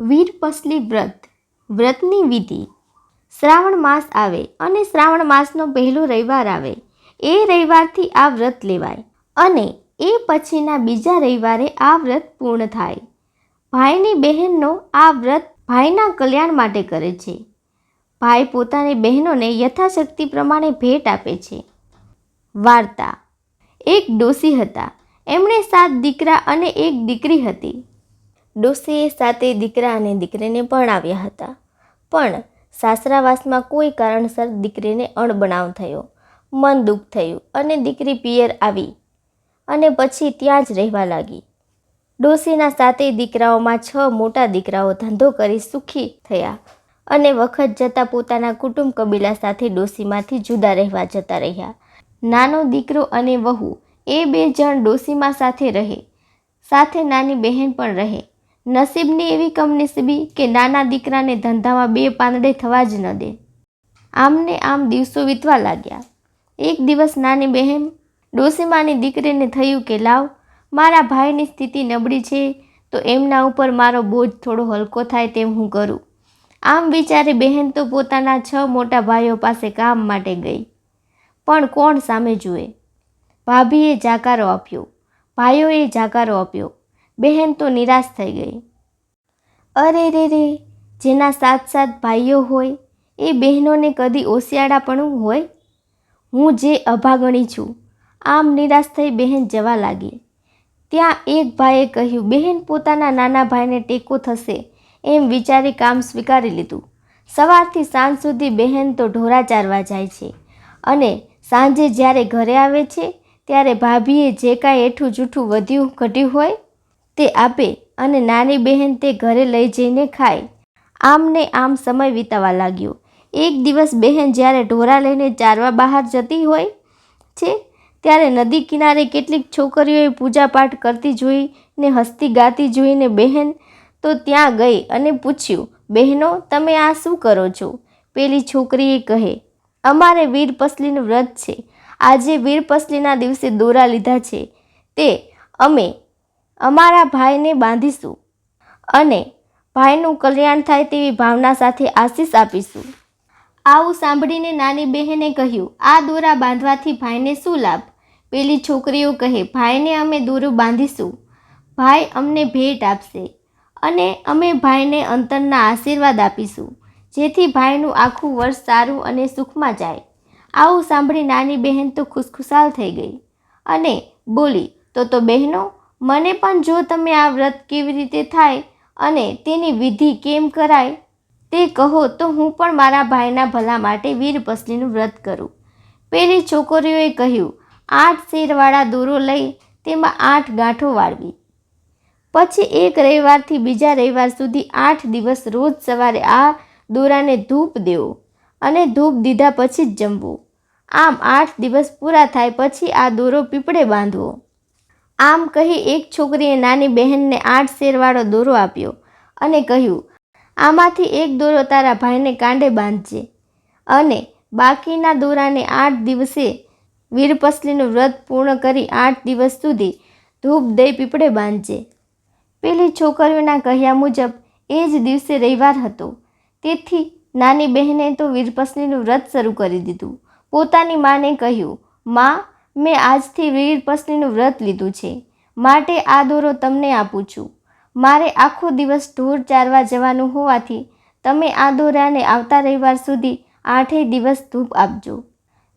વીરપસલી વ્રત, વ્રતની વિધિ. શ્રાવણ માસ આવે અને શ્રાવણ માસનો પહેલો રવિવાર આવે. એ રવિવારથી આ વ્રત લેવાય અને એ પછીના બીજા રવિવારે આ વ્રત પૂર્ણ થાય. ભાઈની બહેનનો આ વ્રત ભાઈના કલ્યાણ માટે કરે છે. ભાઈ પોતાની બહેનોને યથાશક્તિ પ્રમાણે ભેટ આપે છે. વાર્તા. એક ડોસી હતા. એમણે સાત દીકરા અને એક દીકરી હતી. ડોસીએ સાતે દીકરા અને દીકરીને ભણાવ્યા હતા. પણ સાસરાવાસમાં કોઈ કારણસર દીકરીને અણબનાવ થયો. મન દુઃખ થયું અને દીકરી પિયર આવી અને પછી ત્યાં જ રહેવા લાગી. ડોશીના સાતેય દીકરાઓમાં છ મોટા દીકરાઓ ધંધો કરી સુખી થયા અને વખત જતાં પોતાના કુટુંબ કબીલા સાથે ડોશીમાંથી જુદા રહેવા જતા રહ્યા. નાનો દીકરો અને વહુ એ બે જણ ડોશીમાં સાથે રહે. સાથે નાની બહેન પણ રહે. નસીબની એવી કમનસીબી કે નાના દીકરાને ધંધામાં બે પાંદડે થવા જ ન દે. આમને આમ દિવસો વીતવા લાગ્યા. એક દિવસ નાની બહેન ડોસીમાની દીકરીને થયું કે, લાવ, મારા ભાઈની સ્થિતિ નબળી છે, તો એમના ઉપર મારો બોજ થોડો હલકો થાય તેમ હું કરું. આમ વિચારે બહેન તો પોતાના છ મોટા ભાઈઓ પાસે કામ માટે ગઈ. પણ કોણ સામે જુએ? ભાભીએ જાકારો આપ્યો. ભાઈઓએ જાકારો આપ્યો. બહેન તો નિરાશ થઈ ગઈ. અરે રે રે, જેના સાત સાત ભાઈઓ હોય, એ બહેનોને કદી ઓશિયાળાપણું હોય? હું જે અભાગણી છું, આમ નિરાશ થઈ બહેન જવા લાગી. ત્યાં એક ભાઈએ કહ્યું, બહેન પોતાના નાના ભાઈને ટેકો થશે એમ વિચારી કામ સ્વીકારી લીધું. સવારથી સાંજ સુધી બહેન તો ઢોરા ચારવા જાય છે અને સાંજે જ્યારે ઘરે આવે છે, ત્યારે ભાભીએ જે કાંઈ એઠું જૂઠું વધ્યું ઘટ્યું હોય તે આપે અને નાની બહેન તે ઘરે લઈ જઈને ખાય. આમ ને આમ સમય વિતાવા લાગ્યો. એક દિવસ બહેન જ્યારે ઢોરા લઈને ચારવા બહાર જતી હોય છે, ત્યારે નદી કિનારે કેટલીક છોકરીઓએ પૂજાપાઠ કરતી જોઈને, હસતી ગાતી જોઈને બહેન તો ત્યાં ગઈ અને પૂછ્યું, બહેનો, તમે આ શું કરો છો? પેલી છોકરીએ કહે, અમારે વીરપસલીનું વ્રત છે. આજે વીરપસલીના દિવસે દોરા લીધા છે. તે અમે અમારા ભાઈને બાંધીશું અને ભાઈનું કલ્યાણ થાય તેવી ભાવના સાથે આશીષ આપીશું. આવું સાંભળીને નાની બહેને કહ્યું, આ દોરા બાંધવાથી ભાઈને શું લાભ? પેલી છોકરીઓ કહે, ભાઈને અમે દોરું બાંધીશું. ભાઈ અમને ભેટ આપશે અને અમે ભાઈને અંતરના આશીર્વાદ આપીશું. જેથી ભાઈનું આખું વર્ષ સારું અને સુખમાં જાય. આવું સાંભળી નાની બહેન તો ખુશખુશાલ થઈ ગઈ અને બોલી, તો તો બહેનો મને પણ જો તમે આ વ્રત કેવી રીતે થાય અને તેની વિધિ કેમ કરાય તે કહો તો હું પણ મારા ભાઈના ભલા માટે વીરપસલીનું વ્રત કરું. પેલી છોકરીઓએ કહ્યું, આઠ શેરવાળા દોરો લઈ તેમાં આઠ ગાંઠો વાળવી. પછી એક રવિવારથી બીજા રવિવાર સુધી આઠ દિવસ રોજ સવારે આ દોરાને ધૂપ દેવો અને ધૂપ દીધા પછી જ જમવું. આમ આઠ દિવસ પૂરા થાય પછી આ દોરો પીપળે બાંધવો. આમ કહી એક છોકરીએ નાની બહેનને આઠ શેરવાળો દોરો આપ્યો અને કહ્યું, આમાંથી એક દોરો તારા ભાઈને કાંડે બાંધજે. અને બાકીના દોરાને આઠ દિવસે વીરપસલીનું વ્રત પૂર્ણ કરી આઠ દિવસ સુધી ધૂપ દઈ પીપળે બાંધજે. પેલી છોકરીઓના કહ્યા મુજબ એ જ દિવસે રવિવાર હતો. તેથી નાની બહેને તો વીરપસલીનું વ્રત શરૂ કરી દીધું. પોતાની માને કહ્યું, માં મેં આજથી વીરપસલીનું વ્રત લીધું છે. માટે આ દોરો તમને આપું છું. મારે આખો દિવસ ઢોર ચારવા જવાનું હોવાથી તમે આ દોરાને આવતા રવિવાર સુધી આઠેય દિવસ ધૂપ આપજો.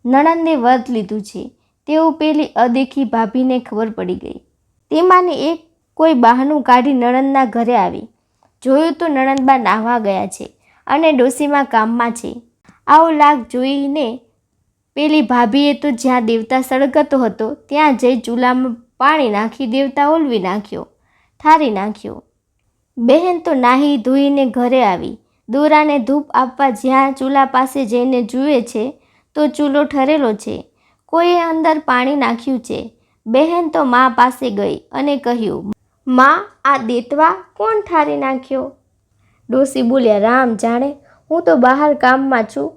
નણંદે વ્રત લીધું છે. તેવું પેલી અદેખી ભાભીને ખબર પડી ગઈ. તેમાંની એક કોઈ બહાનું કાઢી નણંદના ઘરે આવી. જોયું તો નણંદબા નાહવા ગયા છે અને ડોસીમાં કામમાં છે. આવો લાગ જોઈને પેલી ભાભીએ તો જ્યાં દેવતા સળગતો હતો, ત્યાં જઈ ચૂલામાં પાણી નાખી દેવતા ઓલવી નાખ્યો થારી નાખ્યો. બહેન તો નાહી ધોઈને ઘરે આવી. દોરાને ધૂપ આપવા જ્યાં ચૂલા પાસે જઈને જુએ છે, તો ચૂલો ઠરેલો છે. કોઈએ અંદર પાણી નાખ્યું છે. બહેન તો મા પાસે ગઈ અને કહ્યું, માં, આ દેતવા કોણ ઠારી નાખ્યો? ડોસી બોલ્યા, રામ જાણે, હું તો બહાર કામમાં છું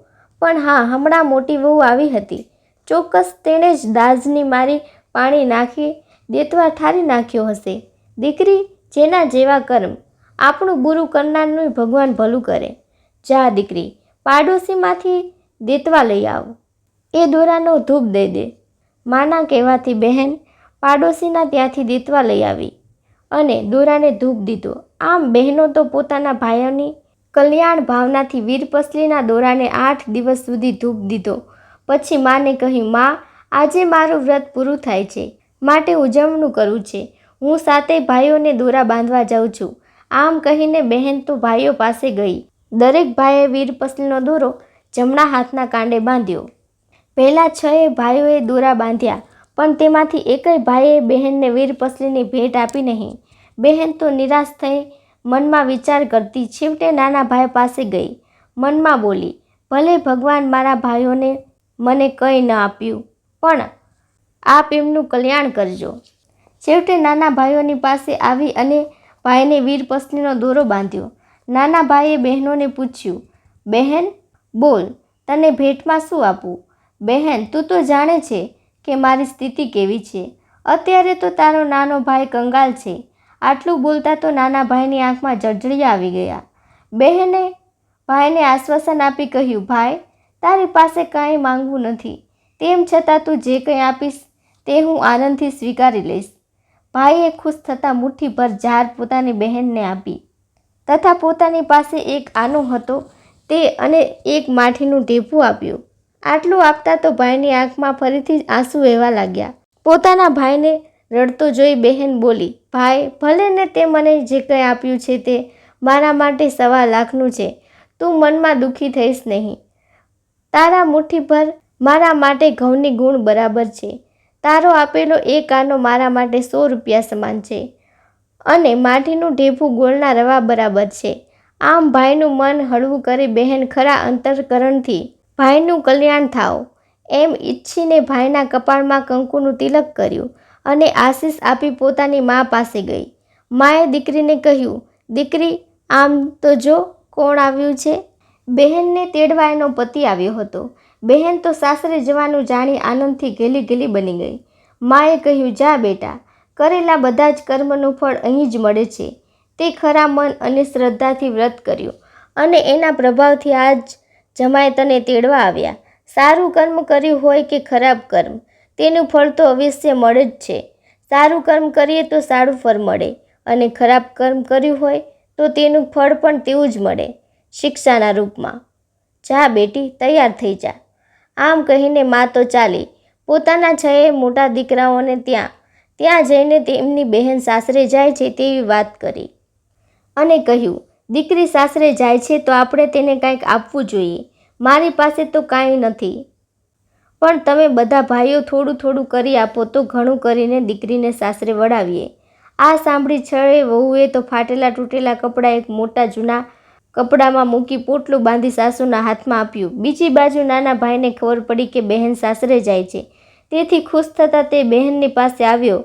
પણ હા, હમણાં મોટી વહુ આવી હતી. ચોક્કસ તેણે જ દાજની મારી પાણી નાખી દેતવા ઠારી નાખ્યો હશે. દીકરી, જેના જેવા કર્મ. આપણું બુરું કરનારનું ભગવાન ભલું કરે. જા દીકરી, પાડોશીમાંથી દેતવા લઈ આવ. એ દોરાનો ધૂપ દઈ દે. માના કહેવાથી બહેન પાડોશીના ત્યાંથી દેતવા લઈ આવી. અને દોરાને ધૂપ દીધો. આમ બહેનો તો પોતાના ભાઈઓની કલ્યાણ ભાવનાથી વીરપસલીના દોરાને આઠ દિવસ સુધી ધૂપ દીધો. પછી માને કહ્યું, માં, આજે મારું વ્રત પૂરું થાય છે. માટે ઉજવણું કરવું છે. હું સાતે ભાઈઓને દોરા બાંધવા જાઉં છું. આમ કહીને બહેન તો ભાઈઓ પાસે ગઈ. દરેક ભાઈએ વીરપસલીનો દોરો જમણા હાથના કાંડે બાંધ્યો. પહેલાં છએ ભાઈઓએ દોરા બાંધ્યા, પણ તેમાંથી એકય ભાઈએ બહેનને વીરપસલીની ભેટ આપી નહીં. બહેન તો નિરાશ થઈ મનમાં વિચાર કરતી છેવટે નાના ભાઈ પાસે ગઈ. મનમાં બોલી, ભલે ભગવાન મારા ભાઈઓને મને કંઈ ન આપ્યું, પણ આપ એમનું કલ્યાણ કરજો. છેવટે નાના ભાઈઓની પાસે આવી અને ભાઈને વીરપસલીનો દોરો બાંધ્યો. નાના ભાઈએ બહેનોને પૂછ્યું, બહેન, બોલ, તને ભેટમાં શું આપું બહેન, તું તો જાણે છે કે મારી સ્થિતિ કેવી છે. અત્યારે તો તારો નાનો ભાઈ કંગાલ છે. આટલું બોલતા તો નાના ભાઈની આંખમાં જળજળી આવી ગયા. બહેને ભાઈને આશ્વાસન આપી કહ્યું, ભાઈ, તારી પાસે કાંઈ માંગવું નથી. તેમ છતાં તું જે કંઈ આપીશ તે હું આનંદથી સ્વીકારી લઈશ. ભાઈએ ખુશ થતાં મુઠ્ઠીભર ઝાર પોતાની બહેનને આપી. તથા પોતાની પાસે એક આનો હતો તે અને એક માઠીનું ઢેફું આપ્યું. આટલું આપતા તો ભાઈની આંખમાં ફરીથી આંસુ વહેવા લાગ્યા. પોતાના ભાઈને રડતો જોઈ બહેન બોલી, ભાઈ, ભલે ને તે મને જે કંઈ આપ્યું છે તે મારા માટે સવા લાખનું છે. તું મનમાં દુઃખી થઈશ નહીં. તારા મુઠ્ઠીભર મારા માટે ઘઉંની ગુણ બરાબર છે. તારો આપેલો એક આનો મારા માટે સો રૂપિયા સમાન છે. અને માટીનું ઢેફું ગોળના રવા બરાબર છે. આમ ભાઈનું મન હળવું કરી બહેન ખરા અંતરકરણથી ભાઈનું કલ્યાણ થાવ એમ ઈચ્છીને ભાઈના કપાળમાં કંકુનું તિલક કર્યું. અને આશીષ આપી પોતાની મા પાસે ગઈ. માએ દીકરીને કહ્યું, દીકરી, આમ તો જો કોણ આવ્યું છે? બહેનને તેડવા એનો પતિ આવ્યો હતો. બહેન તો સાસરે જવાનું જાણી આનંદથી ઘેલી ઘેલી બની ગઈ. માએ કહ્યું, જા બેટા, કરેલા બધા જ કર્મનું ફળ અહીં જ મળે છે. તે ખરા મન અને શ્રદ્ધાથી વ્રત કર્યું અને એના પ્રભાવથી આજ જમાએ તને તેડવા આવ્યા. સારું કર્મ કર્યું હોય કે ખરાબ કર્મ તેનું ફળ તો અવશ્ય મળે જ છે. સારું કર્મ કરીએ તો સારું ફળ મળે અને ખરાબ કર્મ કર્યું હોય તો તેનું ફળ પણ તેવું જ મળે શિક્ષાના રૂપમાં. જા બેટી, તૈયાર થઈ જા. આમ કહીને મા તો ચાલી. પોતાના છએ મોટા દીકરાઓને ત્યાં ત્યાં જઈને તેમની બહેન સાસરે જાય છે તેવી વાત કરી. અને કહ્યું, દીકરી સાસરે જાય છે તો આપણે તેને કંઈક આપવું જોઈએ. મારી પાસે તો કાંઈ નથી. પણ તમે બધા ભાઈઓ થોડું થોડું કરી આપો તો ઘણું કરીને દીકરીને સાસરે વળાવીએ. આ સાંભળી છળે વહુએ તો ફાટેલા તૂટેલા કપડાં એક મોટા જૂના કપડામાં મૂકી પોટલું બાંધી સાસુના હાથમાં આપ્યું. બીજી બાજુ નાના ભાઈને ખબર પડી કે બહેન સાસરે જાય છે. તેથી ખુશ થતાં તે બહેનની પાસે આવ્યો.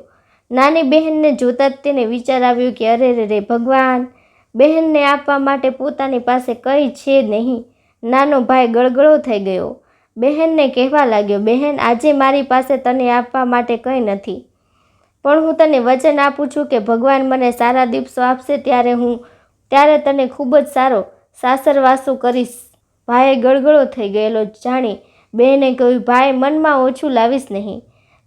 નાની બહેનને જોતાં જ તેને વિચાર આવ્યો કે અરે રે રે ભગવાન! બહેનને આપવા માટે પોતાની પાસે કંઈ છે નહીં. નાનો ભાઈ ગળગળો થઈ ગયો. બહેનને કહેવા લાગ્યો, બહેન, આજે મારી પાસે તને આપવા માટે કંઈ નથી. પણ હું તને વચન આપું છું કે ભગવાન મને સારા દિવસો આપશે ત્યારે હું, ત્યારે તને ખૂબ જ સારો સાસરવાસો કરીશ. ભાઈએ ગળગળો થઈ ગયેલો, જાણી બહેને કહ્યું, ભાઈ, મનમાં ઓછું લાવીશ નહીં.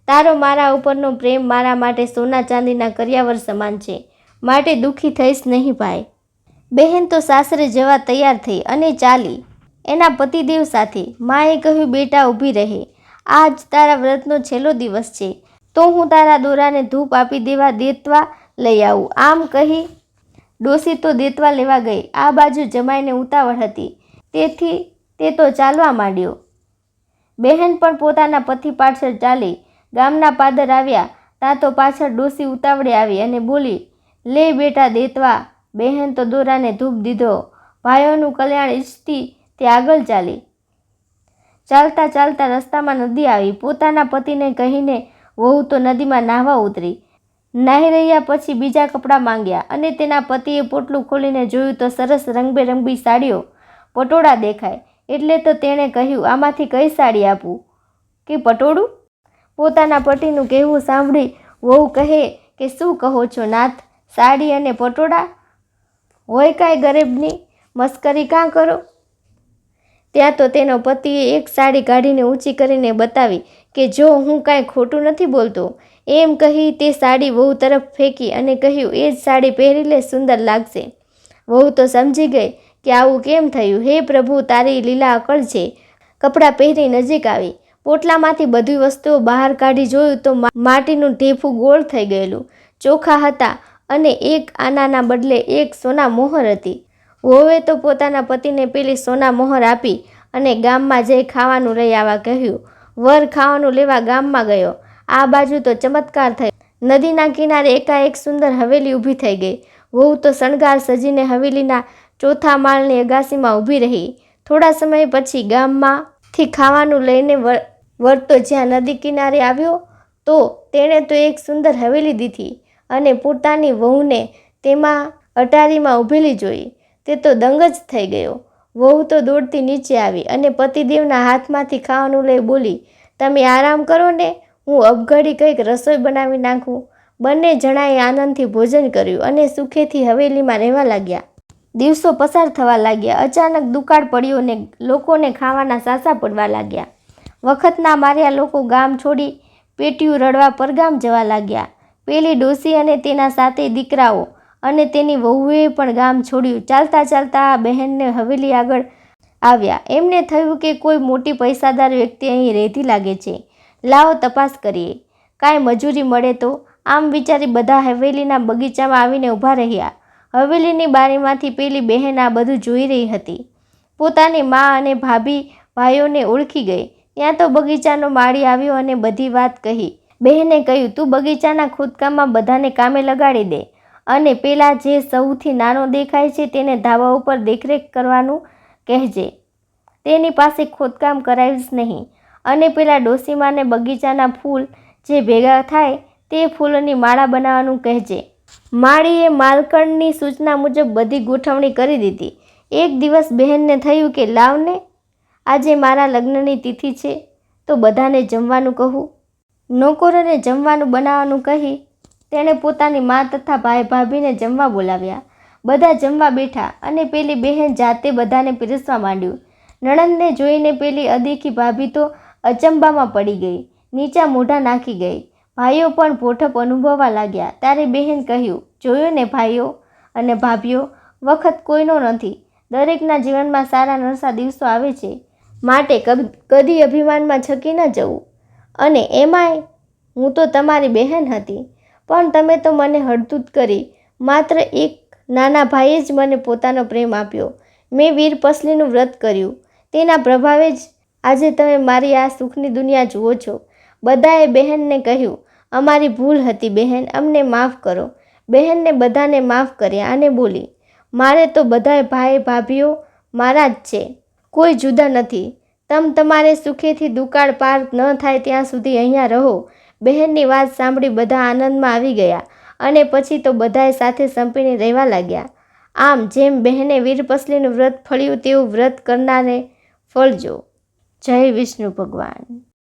તારો મારા ઉપરનો પ્રેમ મારા માટે સોના ચાંદીના કર્યાવર સમાન છે. માટે દુઃખી થઈશ નહીં, ભાઈ. બહેન તો સાસરે જવા તૈયાર થઈ અને ચાલી. એના પતિદેવ સાથે માએ કહ્યું, બેટા ઊભી રહે. આજ તારા વ્રતનો છેલ્લો દિવસ છે. તો હું તારા દોરાને ધૂપ આપી દેવા દેતવા લઈ આવું. આમ કહી ડોસી તો દેતવા લેવા ગઈ. આ બાજુ જમાઈને ઉતાવળ હતી. તેથી તે તો ચાલવા માંડ્યો. બહેન પણ પોતાના પતિ પાછળ ચાલી ગામના પાદર આવ્યા. ત્યાં તો પાછળ ડોસી ઉતાવળે આવી અને બોલી, લે બેટા દેતવા. બહેન તો દોરાને ધૂપ દીધો. ભાઈઓનું કલ્યાણ ઈચ્છતી તે આગળ ચાલી. ચાલતા ચાલતા રસ્તામાં નદી આવી. પોતાના પતિને કહીને વહુ તો નદીમાં નાહવા ઉતરી. નાહી રહ્યા પછી બીજા કપડાં માંગ્યા અને તેના પતિએ પોટલું ખોલીને જોયું તો સરસ રંગબેરંગી સાડીઓ પટોળા દેખાય. એટલે તો તેણે કહ્યું, આમાંથી કઈ સાડી આપું? કે પટોળું? પોતાના પતિનું કહેવું સાંભળી વહુ કહે કે, શું કહો છો નાથ? સાડી અને પટોળા? હોય કાંઈ ગરીબની? મસ્કરી કાં કરો? ત્યાં તો તેનો પતિએ એક સાડી કાઢીને ઊંચી કરીને બતાવી કે જો હું કાંઈ ખોટું નથી બોલતો. એમ કહી તે સાડી વહુ તરફ ફેંકી અને કહ્યું, એ જ સાડી પહેરી લે, સુંદર લાગશે. વહુ તો સમજી ગઈ કે આવું કેમ થયું? હે પ્રભુ, તારી લીલા અકળ છે. કપડાં પહેરી નજીક આવી. પોટલામાંથી બધી વસ્તુઓ બહાર કાઢી જોયું તો માટીનું ઢેફું ગોળ થઈ ગયેલું. ચોખા હતા અને એક આનાના બદલે એક સોના મોહર હતી. વહુએ તો પોતાના પતિને પેલી સોના મોહર આપી અને ગામમાં જઈ ખાવાનું લઈ આવવા કહ્યું. વર ખાવાનું લેવા ગામમાં ગયો. આ બાજુ તો ચમત્કાર થયો. નદીના કિનારે એકાએક સુંદર હવેલી ઊભી થઈ ગઈ. વહુ તો શણગાર સજીને હવેલીના ચોથા માળની અગાસીમાં ઊભી રહી. થોડા સમય પછી ગામમાંથી ખાવાનું લઈને વર તો જ્યાં નદી કિનારે આવ્યો, તો તેણે તો એક સુંદર હવેલી દીધી અને પોતાની વહુને તેમાં અટારીમાં ઊભેલી જોઈ. તે તો દંગ જ થઈ ગયો. વહુ તો દોડતી નીચે આવી અને પતિદેવના હાથમાંથી ખાવાનું લઈ બોલી, તમે આરામ કરો ને, હું અબઘડી કંઈક રસોઈ બનાવી નાખું. બંને જણાએ આનંદથી ભોજન કર્યું અને સુખેથી હવેલીમાં રહેવા લાગ્યા. દિવસો પસાર થવા લાગ્યા. અચાનક દુકાળ પડ્યો ને લોકોને ખાવાના સાસા પડવા લાગ્યા. વખતના માર્યા લોકો ગામ છોડી પેટીયું રડવા પરગામ જવા લાગ્યા. પેલી ડોસી અને તેના સાતે દીકરાઓ અને તેની વહુએ પણ ગામ છોડ્યું. ચાલતા ચાલતા આ બહેનને હવેલી આગળ આવ્યા. એમને થયું કે કોઈ મોટી પૈસાદાર વ્યક્તિ અહીં રહેતી લાગે છે. લાવો તપાસ કરીએ. કાંઈ મજૂરી મળે તો? આમ વિચારી બધા હવેલીના બગીચામાં આવીને ઊભા રહ્યા. હવેલીની બારીમાંથી પેલી બહેન આ બધું જોઈ રહી હતી. પોતાની મા અને ભાભી ભાઈઓને ઓળખી ગઈ. ત્યાં તો બગીચાનો માળી આવ્યો અને બધી વાત કહી. બહેને કહ્યું, તું બગીચાના ખોદકામમાં બધાને કામે લગાડી દે. અને પેલા જે સૌથી નાનો દેખાય છે તેને ધાબા ઉપર દેખરેખ કરવાનું કહેજે. તેની પાસે ખોદકામ કરાવીશ નહીં. અને પેલા ડોસીમાને બગીચાના ફૂલ જે ભેગા થાય તે ફૂલોની માળા બનાવવાનું કહેજે. માળીએ માલકણની સૂચના મુજબ બધી ગોઠવણી કરી દીધી. એક દિવસ બહેનને થયું કે, લાવને, આજે મારા લગ્નની તિથિ છે, તો બધાને જમવાનું કહું. નોકરોને જમવાનું બનાવવાનું કહી તેણે પોતાની મા તથા ભાઈ ભાભીને જમવા બોલાવ્યા. બધા જમવા બેઠા અને પેલી બહેન જાતે બધાને પીરસવા માંડ્યું. નણંદને જોઈને પેલી અદેખી ભાભી તો અચંબામાં પડી ગઈ, નીચા મોઢા નાખી ગઈ. ભાઈઓ પણ ભોઠપ અનુભવવા લાગ્યા. ત્યારે બહેન કહ્યું, જોયું ને ભાઈઓ અને ભાભીઓ, વખત કોઈનો નથી. દરેકના જીવનમાં સારા નરસા દિવસો આવે છે. માટે કદી અભિમાનમાં છકી ન જવું. અને એમાંય હું તો તમારી બહેન હતી. પણ તમે તો મને હડધૂત કરી. માત્ર એક નાના ભાઈએ જ મને પોતાનો પ્રેમ આપ્યો. મેં વીર પસલીનું વ્રત કર્યું. તેના પ્રભાવે જ આજે તમે મારી આ સુખની દુનિયા જુઓ છો. બધાએ બહેનને કહ્યું, અમારી ભૂલ હતી બહેન, અમને માફ કરો. બહેનને બધાને માફ કર્યા અને બોલી, મારે તો બધાએ ભાઈ ભાભીઓ મારા જ છે. કોઈ જુદા નથી. તમ તમારે સુખેથી દુકાળ પાર ન થાય ત્યાં સુધી અહીંયા રહો. બહેનની વાત સાંભળી બધા આનંદમાં આવી ગયા અને પછી તો બધાએ સાથે સંપીને રહેવા લાગ્યા. આમ જેમ બહેને વીરપસલીનું વ્રત ફળ્યું, તેવું વ્રત કરનારને ફળજો. જય વિષ્ણુ ભગવાન.